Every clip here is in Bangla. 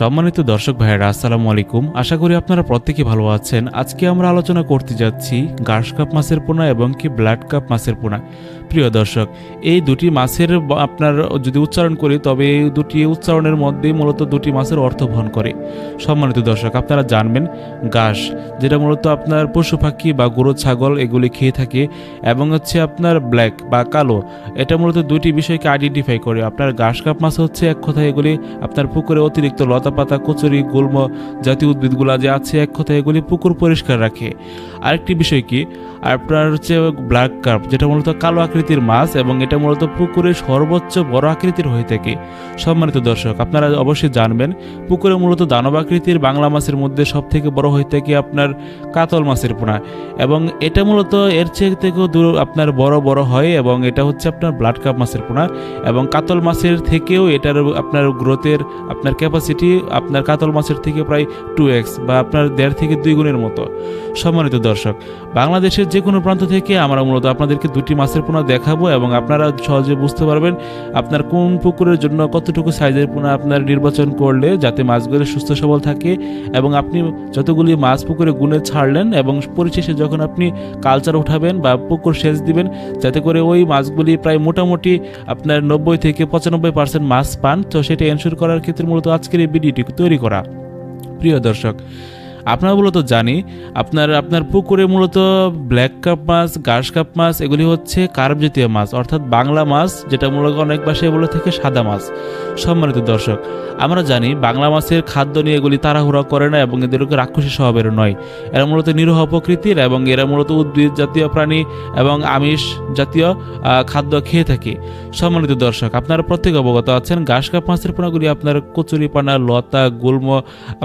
সম্মানিত দর্শক ভাইয়েরা, আসসালামু আলাইকুম। আশা করি আপনারা প্রত্যেকে ভালো আছেন। আজকে আমরা আলোচনা করতে যাচ্ছি গার্স কাপ মাছের পোনা এবং কি ব্লাড কাপ মাছের পোনা। প্রিয় দর্শক, এই দুটি মাছের আপনার যদি উচ্চারণ করি, তবে এই দুটি উচ্চারণের মধ্যেই মূলত দুটি মাছের অর্থ বহন করে। সম্মানিত দর্শক, আপনারা জানবেন, ঘাস, যেটা মূলত আপনার পশু পাখি বা গরু, ছাগল এগুলি খেয়ে থাকে, এবং হচ্ছে আপনার ব্ল্যাক বা কালো, এটা মূলত দুটি বিষয়কে আইডেন্টিফাই করে। আপনার ঘাস কাপ মাছ হচ্ছে এক কথায় এগুলি আপনার পুকুরে অতিরিক্ত লতা পাতা কচুরি, গুল্ম জাতীয় উদ্ভিদগুলো যে আছে, এক কথায় এগুলি পুকুর পরিষ্কার রাখে। আরেকটি বিষয় কি? আপনার হচ্ছে ব্ল্যাক কার্প যেটা মূলত কালো আকৃতির মাছ এবং এটা মূলত পুকুরে সর্বোচ্চ বড় আকৃতির হয়ে থাকে। সম্মানিত দর্শক, আপনারা অবশ্যই জানবেন, পুকুরে মূলত দানব আকৃতির বাংলা মাছের মধ্যে সব থেকে বড় হয়ে থাকে আপনার কাতল মাছের পোনা। এবং এটা মূলত এর চেয়ে থেকেও দূর আপনার বড় বড় হয় এবং এটা হচ্ছে আপনার ব্লাড কাপ মাছের পোনা। এবং কাতল মাছের থেকেও এটার আপনার গ্রোথের আপনার ক্যাপাসিটি আপনার কাতল মাছের থেকে প্রায় টু এক্স বা আপনার দেড় থেকে দুই গুণের মতো। সম্মানিত দর্শক, বাংলাদেশের যে কোনো প্রান্ত থেকে আমরা মূলত আপনাদেরকে দুটি মাছের পোনা দেখাবো এবং আপনারা সহজে বুঝতে পারবেন আপনার কোন পুকুরের জন্য কতটুকু সাইজের পোনা আপনার নির্বাচন করলে যাতে মাছগুলো সুস্থ সবল থাকে এবং আপনি যতগুলি মাছ পুকুরে গুনে ছাড়লেন এবং পরিশেষে যখন আপনি কালচার উঠাবেন বা পুকুর সেচ দিবেন, যাতে করে ওই মাছগুলি প্রায় মোটামুটি আপনার নব্বই থেকে পঁচানব্বই পার্সেন্ট মাছ পান। তো সেটা এনশোর করার ক্ষেত্রে মূলত আজকের এই ভিডিওটি তৈরি করা। প্রিয় দর্শক আপনারা মূলত জানি, আপনার আপনার পুকুরে মূলত ব্ল্যাক কাপ মাছ গার্স কাপ মাছ, এগুলি হচ্ছে কার্ব জাতীয় মাছ, অর্থাৎ বাংলা মাছ, যেটা মূলত অনেক ভাষায় বলে থেকে সাদা মাছ। সম্মানিত দর্শক, আমরা জানি বাংলা মাছের খাদ্য নিয়ে এগুলি তাড়াহুড়া করে না এবং এদেরকে রাক্ষসী স্বভাবের নয়। এরা মূলত নিরহ প্রকৃতির এবং এরা মূলত উদ্ভিদ জাতীয় প্রাণী এবং আমিষ জাতীয় খাদ্য খেয়ে থাকে। সম্মানিত দর্শক, আপনারা প্রত্যেক অবগত আছেন, ঘাস কাপ মাছের পোনাগুলি আপনার কচুরি পানা লতা, গুল্ম,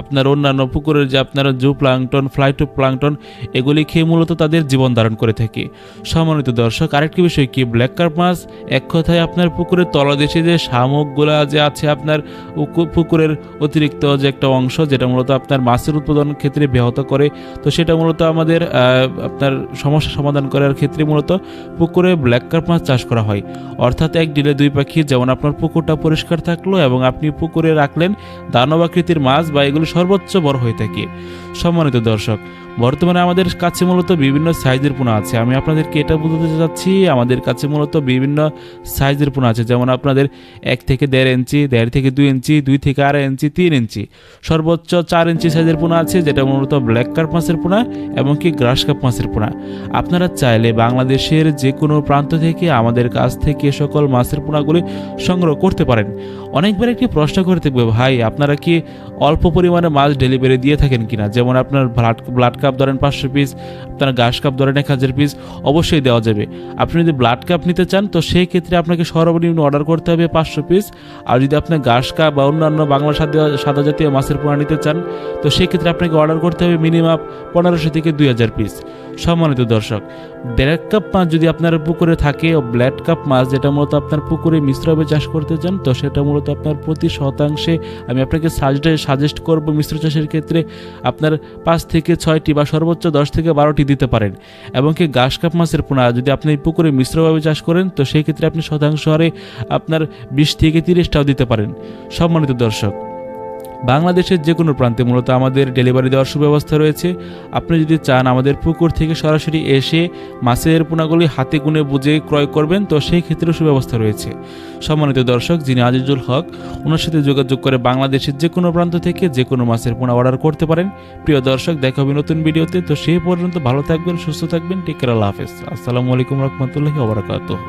আপনার অন্যান্য পুকুরের যে আপনার জু প্লাংটন, ফ্লাইটো প্লাংটন, এগুলি খেয়ে মূলত তাদের জীবন ধারণ করে থাকে। সম্মানিত দর্শক, আরেকটি বিষয় কি, ব্ল্যাক কার্প মাছ? এক কথায় আপনার পুকুরের তলদেশে যে শামুকগুলা যে আছে আপনার পুকুরের অতিরিক্ত যে একটা অংশ, যেটা মূলত আপনার মাছের উৎপাদন ক্ষেত্রে ব্যাহত করে, তো সেটা মূলত আমাদের আপনার সমস্যা সমাধান করার ক্ষেত্রে মূলত পুকুরে ব্ল্যাক কার্প মাছ চাষ করা হয়। অর্থাৎ এক ডিলে দুই পাখি যেমন আপনার পুকুরটা পরিষ্কার থাকল এবং আপনি পুকুরে রাখলেন, দানব আকৃতির মাছ বা এগুলো সর্বোচ্চ বড় হয়ে থাকে। সম্মানিত দর্শক, বর্তমানে আমাদের কাছে মূলত বিভিন্ন সাইজের পোনা আছে। আমি আপনাদেরকে এটা বলতে চাচ্ছি, আমাদের কাছে মূলত বিভিন্ন সাইজের পোনা আছে। যেমন আপনাদের এক থেকে দেড় ইঞ্চি, দেড় থেকে দুই ইঞ্চি, দুই থেকে আড়াই ইঞ্চি, তিন ইঞ্চি। সর্বোচ্চ চার ইঞ্চি সাইজের পোনা আছে, যেটা মূলত ব্ল্যাক কার্প মাছের পোনা এবং কি গ্রাস কাপ মাছের পোনা। আপনারা চাইলে বাংলাদেশের যে কোনো প্রান্ত থেকে আমাদের কাছ থেকে সকল মাছের পোনাগুলি সংগ্রহ করতে পারেন। অনেকবার একটি প্রশ্ন করে থাকবে ভাই, আপনারা কি অল্প পরিমাণে মাছ ডেলিভারি দিয়ে থাকেন কিনা? যেমন আপনার ব্লাড ব্লাড কাপ ধরেন পাঁচশো পিস আপনার ঘাস কাপ ধরেন এক হাজার পিস অবশ্যই দেওয়া যাবে। আপনি যদি ব্লাড কাপ নিতে চান, তো সেই ক্ষেত্রে আপনাকে সর্বনিম্ন অর্ডার করতে হবে পাঁচশো পিস আর যদি আপনি ঘাস কাপ বা অন্যান্য বাংলা সাদা সাদা জাতীয় মাছের পোনা নিতে চান, তো সেই ক্ষেত্রে আপনাকে অর্ডার করতে হবে মিনিমাম পনেরোশো থেকে দুই হাজার পিস সম্মানিত দর্শক ব্ল্যাক কাপ মাছ যদি আপনার পুকুরে থাকে, ও ব্ল্যাড কাপ মাছ যেটা মূলত আপনার পুকুরে মিশ্রভাবে চাষ করতে চান, তো সেটা মূলত আপনার প্রতি শতাংশে আমি আপনাকে সাজেস্ট করব মিশ্র চাষের ক্ষেত্রে। আপনার পাঁচ থেকে ছয়টি বা সর্বোচ্চ দশ থেকে বারোটি দিতে পারেন। এবং কি ঘাস, কাপ মাছের পোনা যদি আপনি পুকুরে মিশ্রভাবে চাষ করেন, তো সেই ক্ষেত্রে আপনি শতাংশ হারে আপনার বিশ থেকে তিরিশটাও দিতে পারেন। সম্মানিত দর্শক বাংলাদেশের যে কোনো প্রান্তে মূলত আমাদের ডেলিভারি দেওয়ার সুব্যবস্থা রয়েছে। আপনি যদি চান আমাদের পুকুর থেকে সরাসরি এসে মাছের পোনাগুলি হাতে গুনে বুঝে ক্রয় করবেন, তো সেই ক্ষেত্রেও সুব্যবস্থা রয়েছে। সম্মানিত দর্শক, যিনি আজিজুল হক, ওনার সাথে যোগাযোগ করে বাংলাদেশের যে কোনো প্রান্ত থেকে যে কোনো মাছের পোনা অর্ডার করতে পারেন। প্রিয় দর্শক, দেখা হবে নতুন ভিডিওতে। তো সেই পর্যন্ত ভালো থাকবেন, সুস্থ থাকবেন। টেক কেয়ার, আল্লাহ হাফেজ। আসসালামু আলাইকুম রহমতুল্লাহি ওবরাকাতুহ